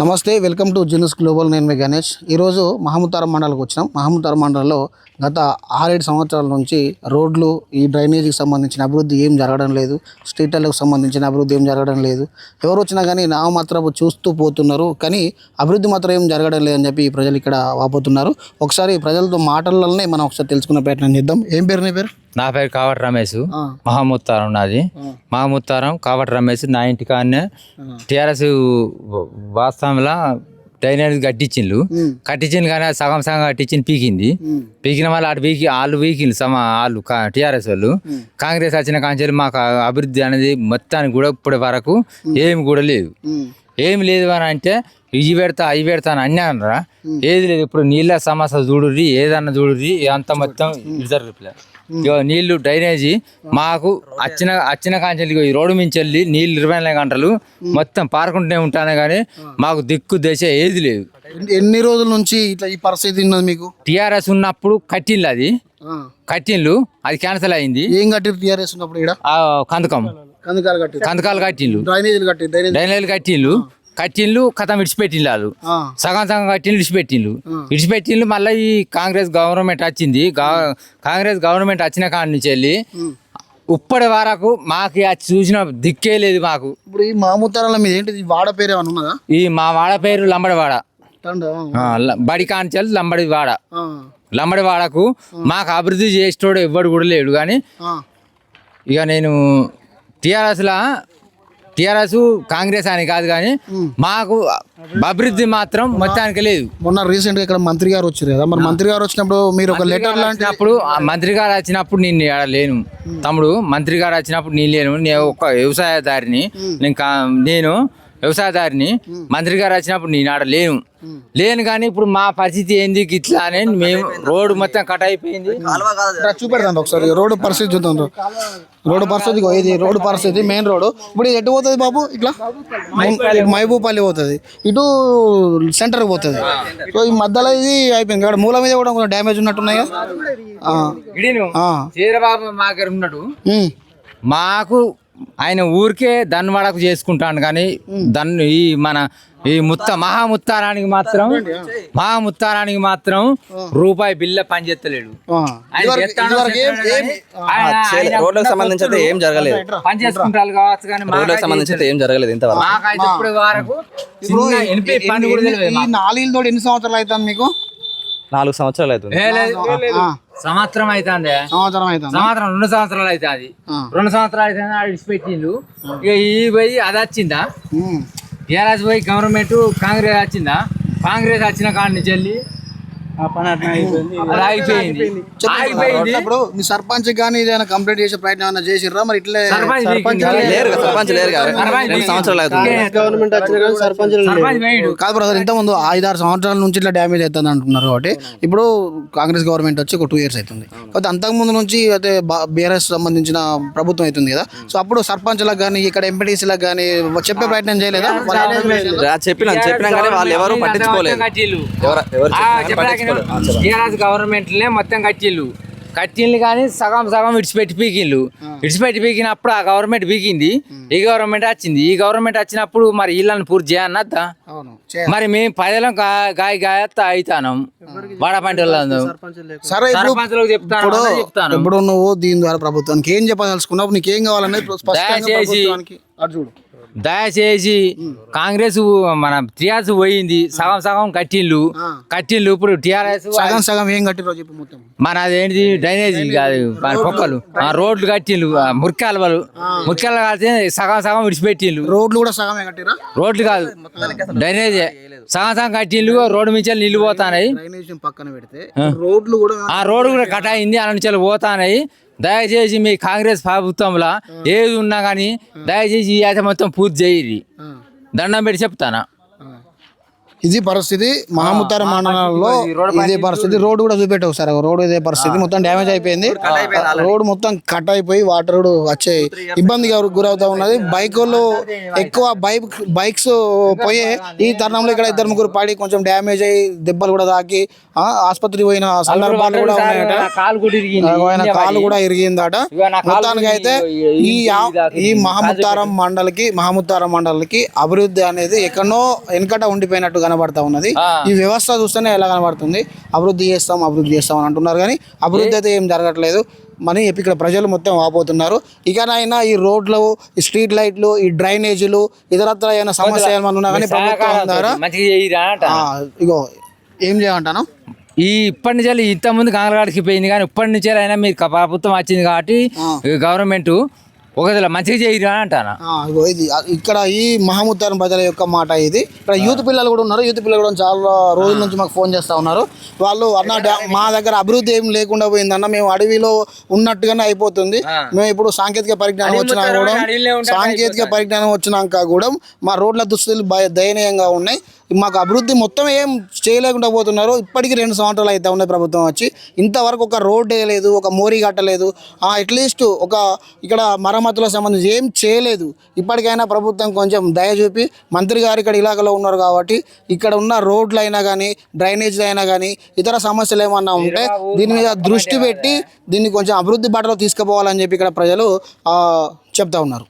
నమస్తే welcome to జినస్ global. నేను మీ గణేష్. ఈరోజు మహముతారం మండలకు వచ్చినాం. మహముతారం మండలంలో గత ఆరేడు సంవత్సరాల నుంచి రోడ్లు ఈ డ్రైనేజీకి సంబంధించిన అభివృద్ధి ఏం జరగడం లేదు. స్ట్రీట్లకు సంబంధించిన అభివృద్ధి ఏం జరగడం లేదు. ఎవరు వచ్చినా కానీ నా మాత్రం చూస్తూ పోతున్నారు. కానీ అభివృద్ధి మాత్రం ఏం జరగడం లేదని చెప్పి ప్రజలు ఇక్కడ వాపోతున్నారు. ఒకసారి ప్రజలతో మాటలనే మనం ఒకసారి తెలుసుకునే ప్రయత్నం చేద్దాం. ఏం పేరు నీ పేరు? నా పేరు కావటి రమేష్. ఆ, మహాముత్తారం నాది. మహాముత్తారం కావటి రమేష్ నా ఇంటికాడనే టీఆర్ఎస్ వాస్తవంలో డ్రైనేజ్ కట్టించిండ్రు కట్టించింది కానీ సగం సగం కట్టించింది పీకింది. పీకిన వాళ్ళు అటు పీకి వాళ్ళు పీకింది సమ వాళ్ళు టీఆర్ఎస్ వాళ్ళు. కాంగ్రెస్ వచ్చిన కాంచెలు మాకు అభివృద్ధి అనేది మొత్తానికి కూడా ఇప్పటి వరకు ఏమి కూడా లేదు ఏమి లేదు అని అంటే ఇవి పెడతా అవి పెడతా అని అన్నీ అనరా? ఏది లేదు ఇప్పుడు నీళ్ళ సమస్య చూడుర్రి ఏదన్నా చూడుర్రి అంత మొత్తం ఇద్దరు నీళ్ళు డ్రైనేజీ మాకు వచ్చిన వచ్చిన కాంచెలు ఈ రోడ్డు మించి వెళ్ళి నీళ్ళు ఇరవై నాలుగు గంటలు మొత్తం పారుకుంటూనే ఉంటానే కానీ మాకు దిక్కు దశ ఏది లేదు. ఎన్ని- రోజుల నుంచి ఇట్లా ఈ పరిస్థితి ఉన్నది మీకు? టీఆర్ఎస్ ఉన్నప్పుడు కట్టిండ్లు అది. ఆ, కట్టిండ్లు అది క్యాన్సిల్ అయింది. ఏం కట్టిరు టీఆర్ఎస్ ఉన్నప్పుడు కందకం. కందుకాలు కట్టిరు కందకాలు కట్టిండ్లు డ్రైనేజీలు కట్టి డ్రైనేజ్ డ్రైనేజీలు కట్టిండ్లు కట్టిండ్లు కథం విడిచిపెట్టిండ్లు వాళ్ళు సగం సగం కట్టిండ్లు విడిచిపెట్టిండ్లు. విడిచిపెట్టిండ్లు మళ్ళీ ఈ కాంగ్రెస్ గవర్నమెంట్ వచ్చింది. కాంగ్రెస్ గవర్నమెంట్ వచ్చిన కాడి నుంచి వెళ్ళి. ఇప్పటి వరకు మాకు అది చూసిన దిక్కే లేదు మాకు. ఇప్పుడు ఈ మామూతారాల మీద ఏంటిది? ఈ వాడ పేరు ఏమైనా ఉన్నదా? ఈ మా వాడ పేరు లంబడివాడ బడి కాంచెల్ లంబడి వాడ. ఆ, లంబడి వాడకు మాకు అభివృద్ధి చేసేటోడు ఎవ్వడు కూడా లేడు కానీ ఇక నేను టీఆర్ఎస్లా టీఆర్ఎస్ కాంగ్రెస్ అని కాదు కానీ మాకు అభివృద్ధి మాత్రం మొత్తానికి లేదు. మొన్న రీసెంట్గా ఇక్కడ మంత్రి గారు వచ్చారు కదా మరి మంత్రి గారు వచ్చినప్పుడు మీరు ఒక లెటర్ లాంటి వచ్చినప్పుడు ఆ మంత్రి గారు వచ్చినప్పుడు నేను ఈడ లేను. తమ్ముడు మంత్రి గారు వచ్చినప్పుడు నేను లేను. నేను ఒక వ్యవసాయదారిని నేను నేను వ్యవసాయదారిని మంత్రి గారు వచ్చినప్పుడు నేను ఆడ లేను. లేను కానీ ఇప్పుడు మా పరిస్థితి ఏంది? ఇట్లా అని మేము రోడ్డు మొత్తం కట్ అయిపోయింది. చూపెడతాను ఒకసారి. రోడ్డు పరిస్థితి చూద్దాం రోడ్డు పరిస్థితి ఇది రోడ్డు పరిస్థితి మెయిన్ రోడ్ ఇప్పుడు ఇది ఎటు పోతుంది బాబు? ఇట్లా? మహబూపల్లి పోతుంది. ఇటు సెంటర్కి పోతుంది. సో ఈ మధ్యలో ఇది అయిపోయింది. ఇక్కడ మూల మీద కూడా కొంచెం డ్యామేజ్ ఉన్నట్టున్నాయి చీరబాబు మాకు ఆయన ఊరికే దన్వాడకు చేసుకుంటాను కానీ దన్ను ఈ మన ఈ ముత్త మహాముత్తారానికి మాత్రం మహాముత్తారానికి మాత్రం రూపాయి బిల్ల పనిచేస్తలేడు రోడ్లకు సంబంధించి ఏం జరగలేదు. పని చేసుకుంటారు కావచ్చు కానీ రోడ్లకు సంబంధించి అయితే ఏం జరగలేదు ఇంతవరకు. మాకైతే ఇప్పుడు వరకు నాలుగు ఎన్ని సంవత్సరాలు అవుతుంది మీకు? నాలుగు సంవత్సరాలు అవుతుంది. సంవత్సరం అవుతుంది సంవత్సరం అవుతుంది సంవత్సరం రెండు సంవత్సరాలు అవుతుంది. రెండు సంవత్సరాలు అవుతుంది ఆడ విడిచిపెట్టిండు ఇక ఈ పోయి అది వచ్చిందా. టీఆర్ఎస్ పోయి గవర్నమెంట్ కాంగ్రెస్ వచ్చిందా? కాంగ్రెస్ వచ్చిన కాడి నుంచి వెళ్ళి ఇప్పుడు మీ సర్పంచ్ కానీ ఏదైనా కంప్లీట్ చేసే ప్రయత్నం ఏమైనా చేసిర్రా? మరి ఇట్లే సర్పంచ్ సర్పంచ్. లేరు కదా, సర్పంచ్ లేరు సర్పంచ్ సంవత్సరాలు గవర్నమెంట్ సర్పంచ్ సర్పంచ్ కాదు బ్రదర్ ఇంత ముందు ఐదారు సంవత్సరాల నుంచి ఇట్లా డ్యామేజ్ అవుతుంది అంటున్నారు కాబట్టి ఇప్పుడు కాంగ్రెస్ గవర్నమెంట్ వచ్చి ఒక టూ ఇయర్స్ అవుతుంది. కాబట్టి అంతకు ముందు నుంచి అయితే బీఆర్ఎస్ సంబంధించిన ప్రభుత్వం అవుతుంది కదా. సో అప్పుడు సర్పంచ్లకు కానీ ఇక్కడ ఎంపీటీసీలకు కానీ చెప్పే ప్రయత్నం చేయలేదా? రా- చెప్పినా చెప్పినా కానీ వాళ్ళు ఎవరు పట్టించుకోలేదు. ఎవరు టీఆర్ఎస్ గవర్నమెంట్లే మొత్తం కట్టిల్లు. కట్టిల్లు కానీ సగం సగం విడిచిపెట్టి పీకిళ్ళు విడిచిపెట్టి పీకినప్పుడు ఆ గవర్నమెంట్ పీకింది ఈ గవర్నమెంట్ వచ్చింది. ఈ గవర్నమెంట్ వచ్చినప్పుడు మరి వీళ్ళని పూర్తి చేయన్నద్దా అవును మరి మేము పదేలం గాయ గాయత్త అవుతాను వాడ పంట సరే సర్పంచులకు చెప్తాను చెప్తాను. ఇప్పుడు నువ్వు దీని ద్వారా ప్రభుత్వానికి ఏం చెప్పదలుచుకున్నావు? నీకేం కావాలనేది స్పష్టంగా దయచేసి- చూడు. దయచేసి కాంగ్రెస్ మన టీఆర్ఎస్ పోయింది సగం సగం కట్టిళ్ళు కట్టిళ్ళు ఇప్పుడు టీఆర్ఎస్ సగం సగం ఏం కట్టిరో చెప్పు మొత్తం? మన అదేంటిది డ్రైనేజీ కాదు మన పొక్కలు. ఆ రోడ్లు కట్టిళ్ళు మురికాలవలు మురికాలు కాల్చి సగం సగం విడిచిపెట్టిళ్ళు రోడ్లు కూడా సగమే కట్టిరా రోడ్లు కాదు డ్రైనేజీ. సగం సగం కట్టిళ్ళు రోడ్డు నుంచి నీళ్ళు పోతానాయి పక్కన పెడితే రోడ్లు కూడా ఆ రోడ్డు కూడా కట్ అయింది అలా నుంచి పోతానాయి. దయచేసి మీ కాంగ్రెస్ ప్రభుత్వంలో ఏది ఉన్నా కానీ దయచేసి ఈ అయితే మొత్తం పూర్తి చేయరి ఆ, దండం పెట్టి చెప్తానా. ఇది పరిస్థితి మహముతార మండలంలో ఇదే పరిస్థితి. రోడ్ కూడా చూపెట్టావు సార్ రోడ్ ఇదే పరిస్థితి. మొత్తం డ్యామేజ్ అయిపోయింది. రోడ్ మొత్తం కట్ అయిపోయి వాటర్ వచ్చే ఇబ్బందిగా గురవుతా ఉన్నది. బైకులు ఎక్కువ బైక్ బైక్స్ పోయే ఈ తరుణంలో ఇక్కడ ఇద్దరు ముగ్గురు పడి కొంచెం డ్యామేజ్ అయ్యి దెబ్బలు కూడా తాకి ఆ, ఆసుపత్రికి పోయిన సందర్భాలు కూడా ఉన్నాయట. కాలు కూడా ఇరిగిందట. మొత్తానికి అయితే ఈ- ఈ మహముతారం మండలికి మహముతారం మండలికి అభివృద్ధి అనేది ఎక్కడో వెనకట ఉండిపోయినట్టు కనబడతా ఉన్నది. ఈ వ్యవస్థ చూస్తేనే ఎలా కనబడుతుంది? అభివృద్ధి చేస్తాం అభివృద్ధి చేస్తాం అని అంటున్నారు కానీ అభివృద్ధి అయితే ఏం జరగట్లేదు. మనీ చెప్పి ఇక్కడ ప్రజలు మొత్తం వాపోతున్నారు. ఇకనైనా ఈ రోడ్లు ఈ స్ట్రీట్ లైట్లు ఈ డ్రైనేజీలు ఇతరత్ర ఏమైనా సమస్య ఏమైనా ఉన్నా కానీ ప్రభుత్వం ద్వారా ఇగో ఏం చేయమంటాను ఈ ఇప్పటి నుంచి ఇంత ముందు కాంగ్రెస్కి పోయింది కానీ ఇప్పటి నుంచి అయినా మీరు ప్రభుత్వం వచ్చింది కాబట్టి గవర్నమెంట్ ఒకవేళ మంచిగా చేయరా అంటానా? ఇది ఇక్కడ ఈ మహముద్దరం ప్రజల యొక్క మాట ఇది. ఇక్కడ యూత్ పిల్లలు కూడా ఉన్నారు. యూత్ పిల్లలు కూడా చాలా రోజుల నుంచి మాకు ఫోన్ చేస్తా ఉన్నారు. వాళ్ళు అన్న మా దగ్గర అభివృద్ధి ఏం లేకుండా పోయింది అన్న మేము అడవిలో ఉన్నట్టుగానే అయిపోతుంది. మేము ఇప్పుడు సాంకేతిక పరిజ్ఞానం వచ్చినా కూడా సాంకేతిక పరిజ్ఞానం వచ్చినాక కూడా మా రోడ్ల దుస్తులు దయనీయంగా ఉన్నాయి. మాకు అభివృద్ధి మొత్తం ఏం చేయలేకుండా పోతున్నారు. ఇప్పటికీ రెండు సంవత్సరాలు అయితే ఉన్నాయి ప్రభుత్వం వచ్చి. ఇంతవరకు ఒక రోడ్ వేయలేదు ఒక మోరీ కట్టలేదు. అట్లీస్ట్ ఒక ఇక్కడ మరమ్మతులకు సంబంధించి ఏం చేయలేదు. ఇప్పటికైనా ప్రభుత్వం కొంచెం దయ చూపి మంత్రి గారు ఇక్కడ ఇలాగలో ఉన్నారు కాబట్టి ఇక్కడ ఉన్న రోడ్లు అయినా కానీ డ్రైనేజీలు అయినా కానీ ఇతర సమస్యలు ఏమన్నా ఉంటే దీని మీద దృష్టి పెట్టి దీన్ని కొంచెం అభివృద్ధి బాటలో తీసుకుపోవాలని చెప్పి ఇక్కడ ప్రజలు చెప్తా ఉన్నారు.